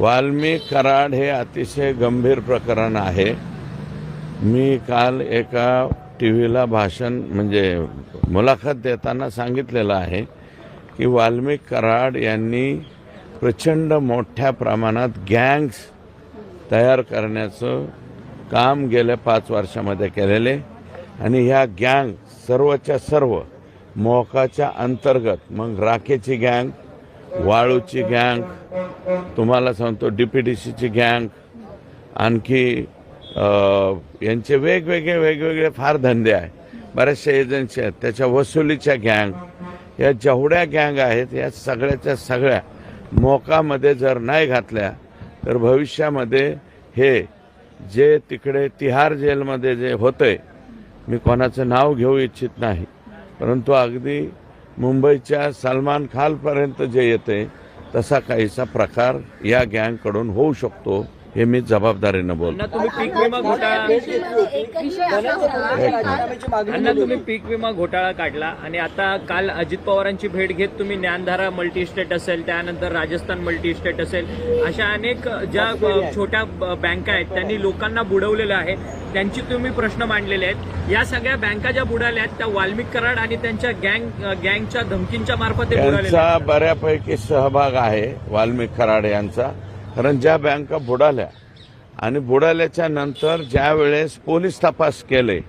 वाल्मिक कराड हे अतिशय गंभीर प्रकरण आहे. मी काल एका टी व्हीला भाषण म्हणजे मुलाखत देताना सांगितलेलं आहे की वाल्मिक कराड यांनी प्रचंड मोठ्या प्रमाणात गँग्स तयार करण्याचं काम गेल्या पाच वर्षामध्ये केलेले आणि ह्या गँग सर्वच्या सर्व मोकाच्या अंतर्गत मग राखेची गँग वाळूची गँग तुम्हाला सांगतो डी पी डी सीची गँग आणखी यांचे वेगवेगळे वेगवेगळे फार धंदे आहे बऱ्याचशा एजन्सी आहेत. त्याच्या वसुलीच्या गँग या जेवढ्या गँग आहेत या सगळ्याच्या सगळ्या मोकामध्ये जर नाही घातल्या तर भविष्यामध्ये हे जे तिकडे तिहार जेलमध्ये जे होतंय मी कोणाचं नाव घेऊ इच्छित नाही. परंतु अगदी मुंबईच्या सलमान खानपर्यंत जे येते तसा काहीसा प्रकार या गँगकडून होऊ शकतो. हे मी जबाबदारीनं बोलतो. अण्णा तुम्ही पीक विमा घोटाळा अण्णा तुम्ही पीक विमा घोटाळा काढला आणि आता काल अजित पवारांची भेट घेत तुम्ही ज्ञानधारा मल्टी स्टेट असेल त्यानंतर राजस्थान मल्टी स्टेट असेल अशा अनेक ज्या छोट्या बँका आहेत त्यांनी लोकांना बुडवलेलं आहे त्यांची तुम्ही प्रश्न मांडलेले आहेत. या सगळ्या बँका ज्या बुडाल्या आहेत त्या वाल्मिक कराड आणि त्यांच्या गँग गँगच्या धमकींच्या मार्फत. बऱ्यापैकी सहभाग आहे वाल्मिक कराड यांचा. कारण ज्या बँका बुडाल्या आणि बुडाल्याच्या नंतर ज्या वेळेस पोलीस तपास केले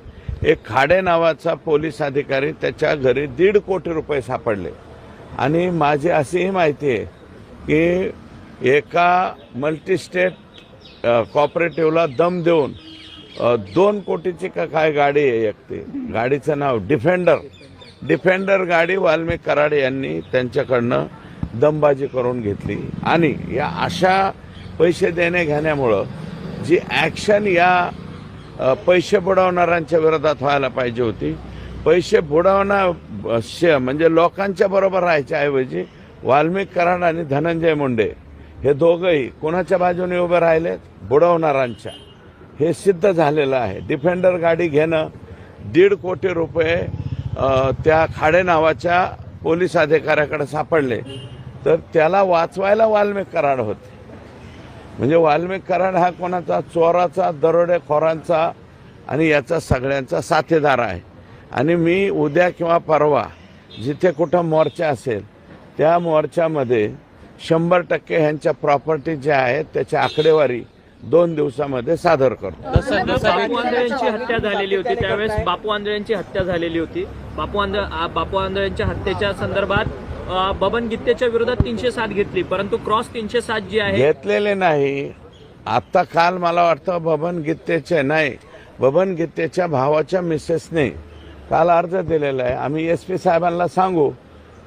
एक खाडे नावाचा पोलीस अधिकारी त्याच्या घरी दीड कोटी रुपये सापडले. आणि माझी अशीही माहिती आहे की एका मल्टीस्टेट कॉपरेटिव्हला दम देऊन दोन कोटीची का काय गाडी आहे एक ती? गाडीचं नाव डिफेंडर. डिफेंडर गाडी वाल्मिक कराड यांनी त्यांच्याकडनं दमबाजी करून घेतली. आणि या अशा पैसे देणे घेण्यामुळं जी ॲक्शन या पैसे बुडवणाऱ्यांच्या विरोधात व्हायला पाहिजे होती. पैसे बुडवण्या श- म्हणजे लोकांच्या बरोबर राहायच्या ऐवजी वाल्मिक कराड आणि धनंजय मुंडे हे दोघंही कोणाच्या बाजूने उभे राहिलेत? बुडवणाऱ्यांच्या. हे सिद्ध झालेलं आहे. डिफेंडर गाडी घेणं दीड कोटी रुपये त्या खाडे नावाच्या पोलीस अधिकाऱ्याकडे सापडले. तर त्याला वाचवायला वाल्मिक कराड होते. म्हणजे वाल्मिक कराड हा कोणाचा? चोराचा दरोडेखोरांचा आणि याचा सगळ्यांचा साथीदार आहे. आणि मी उद्या किंवा परवा जिथे कुठं मोर्चा असेल त्या मोर्चामध्ये शंभर टक्के ह्यांच्या प्रॉपर्टी ज्या आहेत त्याची आकडेवारी दोन दिवसामध्ये सादर करतो. जसं जसं बापू आंधळ्यांची हत्या झालेली होती त्यावेळेस बापू आंधळ्यांची हत्या झालेली होती. बापू आंधळ बापू आंधळ्यांच्या हत्येच्या संदर्भात बबन गित्तेच्या विरोधात तीनशे सात घेतली परंतु क्रॉस तीनशे सात जी आहे घेतलेले नाही. आता काल मला वाटतं बबन गीतेचे नाही. बबन गीतेच्या भावाच्या मिसेसने काल अर्ज दिलेला आहे. आम्ही एस पी साहेबांना सांगू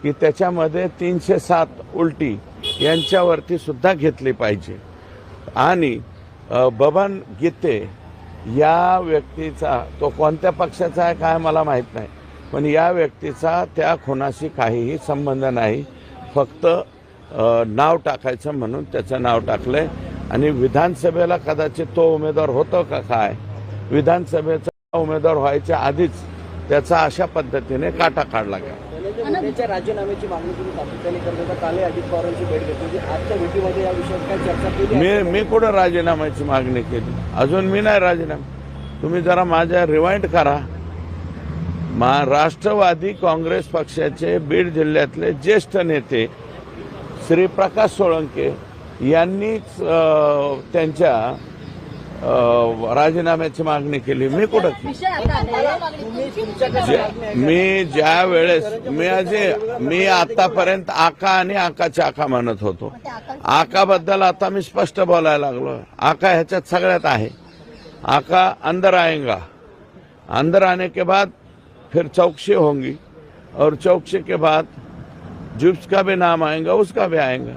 की त्याच्यामध्ये तीनशे सात उलटी यांच्यावरती सुद्धा घेतली पाहिजे. आणि बबन गीते या व्यक्तीचा तो कोणत्या पक्षाचा आहे काय मला माहीत नाही. पण या व्यक्तीचा त्या खुनाशी काहीही संबंध नाही. फक्त नाव टाकायचं म्हणून त्याचं नाव टाकलंय. आणि विधानसभेला कदाचित तो उमेदवार होतो का काय? विधानसभेचा उमेदवार व्हायच्या आधीच त्याचा अशा पद्धतीने काटा काढला गेला. मुंडेच्या राजीनाम्याची मागणी तुम्ही सातत्याने करत होता. कालही अजित पवारांची भेट घेतली होती. आजच्या भेटीमध्ये या विषयावर काय चर्चा केली आहे? मी मी कुठं राजीनाम्याची मागणी केली? अजून मी नाही राजीनामा. तुम्ही जरा माझ्या रिवाइंड करा. महाराष्ट्रवादी काँग्रेस पक्षाचे बीड जिल्ह्यातले ज्येष्ठ नेते श्री प्रकाश सोळंके यांनीच त्यांच्या राजीनाम्याची मागणी केली. मी कुठं मी ज्या वेळेस मी अजे मी आतापर्यंत आका आणि आकाच्या आका म्हणत होतो. आकाबद्दल आता मी स्पष्ट बोलायला लागलो. आका ह्याच्यात सगळ्यात आहे. आका अंदर आएगा अंदर आने के बाद फिर चौकसी होंगी और चौकसी के बाद जिसका भी नाम आएगा उसका भी आएगा।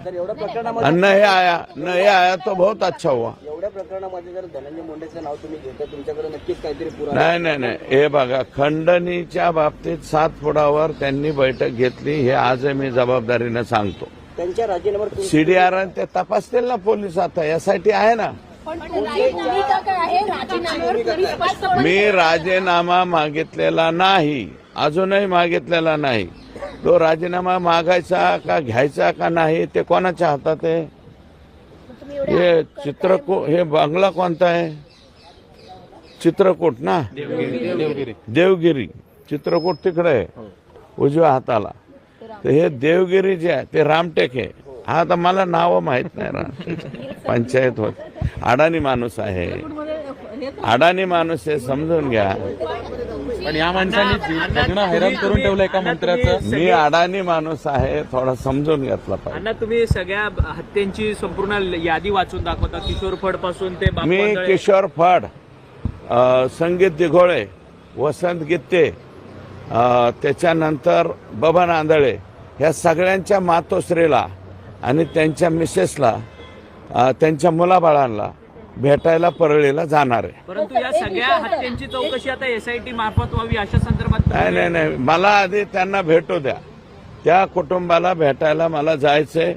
नहीं आया नहीं आया तो बहुत अच्छा हुआ। एवढ्या प्रकरणामध्ये जर धनंजय मुंडेचं नाव तुम्ही घेता तुमच्याकडे नक्कीच काहीतरी पुरावा नाही नाही नाही. हे बघा खंडणीच्या बाबतीत सात फुटावर त्यांनी बैठक घेतली हे आज मी जबाबदारीनं सांगतो. त्यांच्या राजीनाम्यावर सीडीआर ते तपासतील ना पोलीस आता यासाठी आहे ना? मी राजीनामा मागितलेला नाही अजूनही मागितलेला नाही. तो राजीनामा मागायचा का घ्यायचा का नाही ते कोणाच्या हातात आहे? हे. चित्रकूट हे बंगला कोणता आहे? चित्रकूट ना? देवगिरी. चित्रकूट तिकडे आहे उजव्या हाताला. तर हे देवगिरी जे आहे ते रामटेक आहे. हा आता मला नाव माहीत नाही राम. पंचायत होत. अडाणी माणूस आहे. अडाणी माणूस आहे समजून घ्या. पण या माणसांनी हैराण करून ठेवलं एका मंत्र्याचं. मी अडाणी माणूस आहे थोडा समजून घेतला पाहिजे. अण्णा तुम्ही सगळ्या हत्यांची संपूर्ण यादी वाचून दाखवता किशोर फडपासून ते मी. किशोर फड संगीत दिघोळे वसंत गित्ते त्याच्यानंतर बबन आंधळे ह्या सगळ्यांच्या मातोश्रीला आणि त्यांच्या मिसेसला त्यांच्या मुलाबाळांना भेटायला परळीला जाणार आहे. परंतु या सगळ्या हत्यांची चौकशी आता एसआयटी मार्फत व्हावी अशा संदर्भात नाही नाही नाही. मला आधी त्यांना भेटू द्या. त्या कुटुंबाला भेटायला मला जायचंय.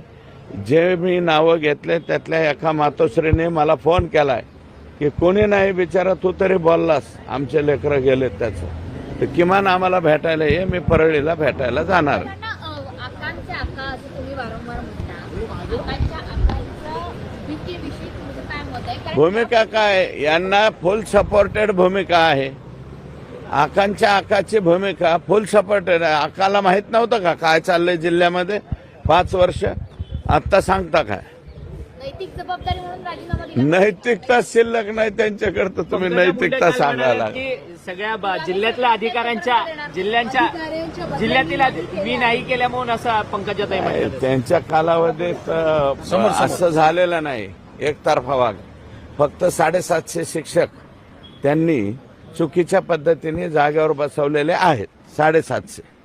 जे मी नावं घेतले त्यातल्या एका मातोश्रीने मला फोन केलाय की कोणी नाही बिचारा तू तरी बोललास. आमचे लेकरं गेलेत त्याचं. तर किमान आम्हाला भेटायला ये मी परळीला भेटायला जाणार आहे. त्यांना, अ, आकांक्षा आका असं तुम्ही वारंवार म्हणता आकांक्षा आकांच्या भूमिकेविषयी तुमचं काय मत आहे कारण भूमिका काय? यांना फुल सपोर्टेड भूमिका आहे. आकांच्या आकाची भूमिका फुल सपोर्टेड आहे. आकाला माहीत नव्हतं का काय चाललंय जिल्ह्यामध्ये? पाच वर्ष. आत्ता सांगता काय? नैतिक जबाबदारी म्हणून राजीनामा दिला नैतिकता शिल्लक नाही त्यांच्याकडे तर तुम्ही नैतिकता सांगायला की सगळ्या बा- जिल्ह्यातल्या अधिकाऱ्यांच्या जिल्ह्यांच्या जिल्ह्यातील अधि- मी नाही केल्या म्हणून असं पंकजाताई म्हणतात. त्यांच्या कालावधीत अ, असं झालेलं नाही. एकतर्फा वाग फक्त साडेसातशे शिक्षक त्यांनी चुकीच्या पद्धतीने जागेवर बसवलेले आहेत. साडेसातशे.